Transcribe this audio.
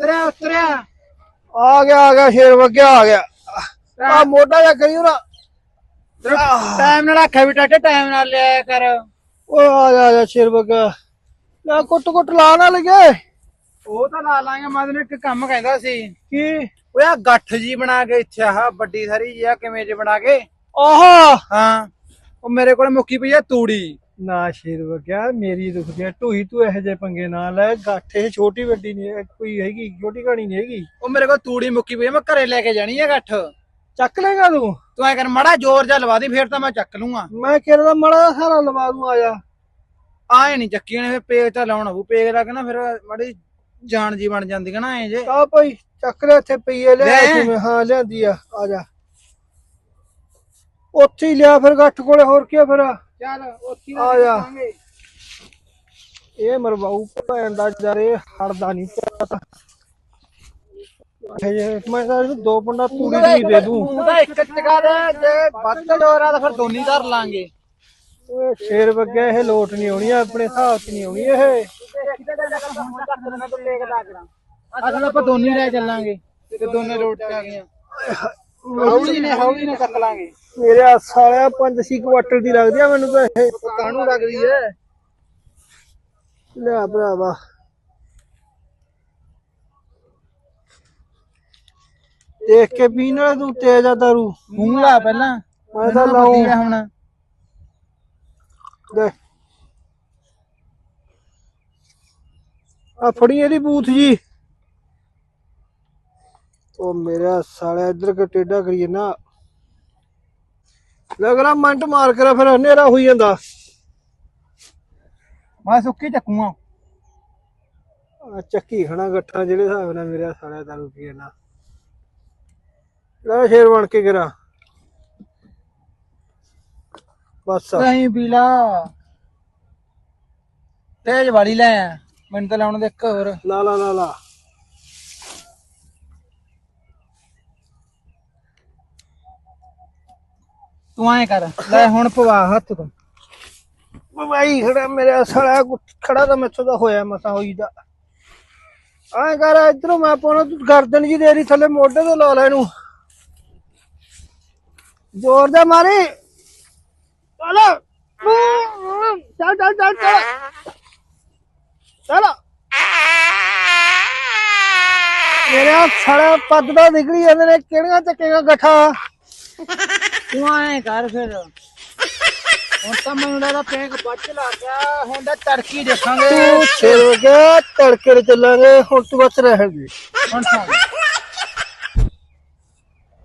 ਉਤਰਿਆ ਉਤਰਿਆ ਆ ਗਿਆ ਆ ਗਿਆ ਸ਼ੇਰ ਵਗਿਆ ਆ ਗਿਆ। ਆ ਮੋਢਾ ਜਾ ਕਰੀ ਨਾ ਟਾਈਮ ਨਾਲ ਆਖਿਆ ਵੀ ਟਾਟੇ ਟਾਈਮ ਨਾਲ ਲਿਆ ਕਰ। ਓਏ ਆ ਜਾ ਆ ਜਾ ਸ਼ੇਰ ਵਗਿਆ। ਲੈ ਕੁੱਟ ਕੁੱਟ ਲਾ ਨਾ ਲਗੇ ਉਹ ਤਾਂ ਲਾ ਲਾਂਗੇ ਮੈਂ ਤੈਨੂੰ ਇੱਕ ਕੰਮ ਕਹਿੰਦਾ ਸੀ। ਕੀ? ਓਏ ਆ ਗੱਠ ਜੀ ਬਣਾ ਕੇ ਇੱਥੇ ਆਹ ਵੱਡੀ ਸਾਰੀ ਜੀ ਆ ਕਿਵੇਂ ਜੇ ਬਣਾ ਕੇ। ਆਹਾ! ਹਾਂ। ਉਹ ਮੇਰੇ ਕੋਲ ਮੁੱਕੀ ਪਈ ਆ ਤੂੜੀ। ਨਾ ਸ਼ੇਰ ਵਗਿਆ ਮੇਰੀ ਦੁਖਦੀ ਆ ਢੂਈ ਤੂੰ ਇਹੋ ਜਿਹੇ ਪੰਗੇ ਨਾ ਲੈ। ਗੱਠ ਇਹ ਛੋਟੀ ਵੱਡੀ ਨਹੀਂ ਹੈ, ਕੋਈ ਹੈਗੀ ਛੋਟੀ ਘਾਣੀ ਨਹੀਂ ਹੈਗੀ। ਉਹ ਮੇਰੇ ਕੋਲ ਤੂੜੀ ਮੁੱਕੀ ਪਈ ਆ ਮੈਂ ਘਰੇ ਲੈ ਕੇ ਜਾਣੀ ਆ ਗੱਠ। ਚੱਕ ਲੇਗਾ ਤੂੰ? ਤੂੰ ਐ ਕਰ ਮੜਾ ਜ਼ੋਰ ਜਾ ਲਵਾ ਦੀ ਫੇਰ ਤਾਂ ਮੈਂ ਚੱਕ ਲੂੰਗਾ। ਮੈਂ ਕਿਹਾ ਦਾ ਮੜਾ ਸਾਰਾ ਲਵਾ ਦੂੰ ਆ ਜਾ। ਆਏ ਨਹੀਂ ਚੱਕੀਆਂ ਨੇ ਫੇਰ ਪੇਗ ਤਾਂ ਲਾਉਣਾ ਉਹ ਪੇਗ ਲਾ ਕੇ ਨਾ ਫਿਰ ਮੜੀ ਜਾਨ ਜੀ ਬਣ ਜਾਂਦੀ ਹੈ ਨਾ ਐ ਜੇ। ਆ ਭਾਈ ਚੱਕ ਲੈ ਇੱਥੇ ਪਈਏ ਲੈ ਲੈ। ਜਿਵੇਂ ਹਾਂ ਲਿਆਂਦੀ ਆ ਆ ਜਾ। ਉੱਥੇ ਹੀ ਲਿਆ ਫਿਰ ਗੱਠ ਕੋਲੇ ਹੋਰ ਕੀ ਆ ਫਿਰ? ਚੱਲ ਉੱਥੇ ਆ ਜਾ। ਇਹ ਮਰਵਾਉ ਭੈਣ ਦਾ ਜਰੇ ਹੜਦਾ ਨਹੀਂ ਪਤਾ ਇਹ ਮੈਂ ਤਾਂ ਇਹਨੂੰ ਦੋ ਪੰਡਾ ਤੂੜੀ ਦੀ ਦੇ ਦੂੰ। ਤੂੰ ਤਾਂ ਇੱਕ ਟਿਕਾ ਦੇ ਜੇ ਵੱਧ ਜ਼ੋਰ ਆ ਤਾਂ ਫਿਰ ਦੋਨੀ ਧਰ ਲਾਂਗੇ। ਓਏ ਸ਼ੇਰ ਵਗਿਆ ਇਹ ਲੋਟ ਨਹੀਂ ਆਉਣੀ ਆਪਣੇ ਹਿਸਾਬ 'ਚ ਨਹੀਂ ਆਉਣੀ ਇਹ। ਅਸਲ ਆਪਾਂ ਦੋਨੀ ਲੈ ਚੱਲਾਂਗੇ ਤੇ ਦੋਨੇ ਰੋਡ ਤੇ ਆ ਗਈਆਂ। ਹੌਲੀ ਨੇ ਹੌਲੀ ਨੇ ਚੱਕ ਲਾਂਗੇ। ਮੇਰੇ ਆ ਸਾਲਿਆ 5-6 ਕੁਆਟਰ ਦੀ ਲੱਗਦੀ ਆ ਮੈਨੂੰ ਤਾਂ ਇਹ। ਕਾਹਨੂੰ ਲੱਗਦੀ ਐ? ਲਿਆ ਭਰਾਵਾ। ਦੇਖ ਕੇ ਪੀਣ ਵਾਲਾ ਤੂੰ ਤੇਜ਼ ਆ ਦਾਰੂ। ਮੂੰਹ ਲਾ ਪਹਿਲਾਂ। ਮੈਂ ਤਾਂ ਲਾਉਂ। ਹੁਣ। ਆ ਫੜੀ ਇਹਦੀ ਬੂਥ ਜੀ। ਉਹ ਮੇਰਾ ਸਾਲਿਆ ਇੱਧਰ ਕਿ ਟੇਡਾ ਕਰੀਏ ਨਾ ਲੱਗ ਰਿਹਾ ਮੰਟ ਮਾਰ ਕਰਾ ਫਿਰ ਹਨੇਰਾ ਹੋਈ ਜਾਂਦਾ। ਮੈਂ ਸੁੱਕੀ ਚੱਕੂਆਂ। ਆ ਚੱਕੀ ਖਣਾ ਗੱਠਾਂ ਜਿਹੜੇ ਹਿਸਾਬ ਨਾਲ ਮੇਰਾ ਸਾਲਿਆ ਦਾਰੂ ਪੀਏ ਨਾ ਲੈ ਸ਼ੇਰ ਬਣ ਕੇ ਗਿਰਾ। ਬਸ। ਨਹੀਂ ਪੀਲਾ ਤੇਜ ਵਾਲੀ ਲੈ। ਮੈਨੂੰ ਤਾਂ ਲਾਉਣ ਦੇ ਇੱਕ ਹੋਰ। ਲਾ ਲਾ ਲਾ ਲਾ। ਤੂੰ ਐਂ ਕਰ, ਲੈ ਹੁਣ ਪਵਾ ਹੱਥ ਤੋਂ। ਭਾਈ ਖੜਾ, ਮੇਰੇ ਸਾਲਾ ਖੜਾ ਤਾਂ ਮੈਥੋਂ ਦਾ ਹੋਇਆ ਮਸਾ ਹੋਈ ਦਾ। ਐਂ ਕਰ, ਇਧਰੋਂ ਮੈਂ ਪਾਉਣਾ ਤੂੰ ਗਰਦਨ ਜੀ ਦੇਰੀ ਥੱਲੇ ਮੋਢੇ ਤੇ ਲਾ ਲੈ ਇਹਨੂੰ। ਜ਼ੋਰ ਦੇ ਮਾਰੀ। ਚੱਲ। ਚੱਲ ਚੱਲ ਚੱਲ ਚੱਲ। ਚੱਲ। ਮੇਰੇ ਸਾਲਾ ਪੱਦ ਦਾ ਨਿਕਲੀ ਜਾਂਦੇ ਨੇ, ਕਿਹੜੀਆਂ ਚੱਕੇਗਾ ਗੱਠਾ। ਤੂੰ ਐਂ ਕਰ ਫਿਰ। ਹੁਣ ਤਾਂ ਮੈਨੂੰ ਲੱਗਦਾ ਪੇਕ ਬੱਚ ਲਾ ਗਿਆ ਹੁਣ ਤਾਂ ਤੜਕੀ ਦੇਖਾਂਗੇ। ਤੂੰ ਛੇੜ ਗਿਆ ਤੜਕੇ ਚੱਲਾਂਗੇ ਹੁਣ ਤੂੰ ਬਸ ਰਹਿ ਗਈ। ਹੁਣ ਸੁਣ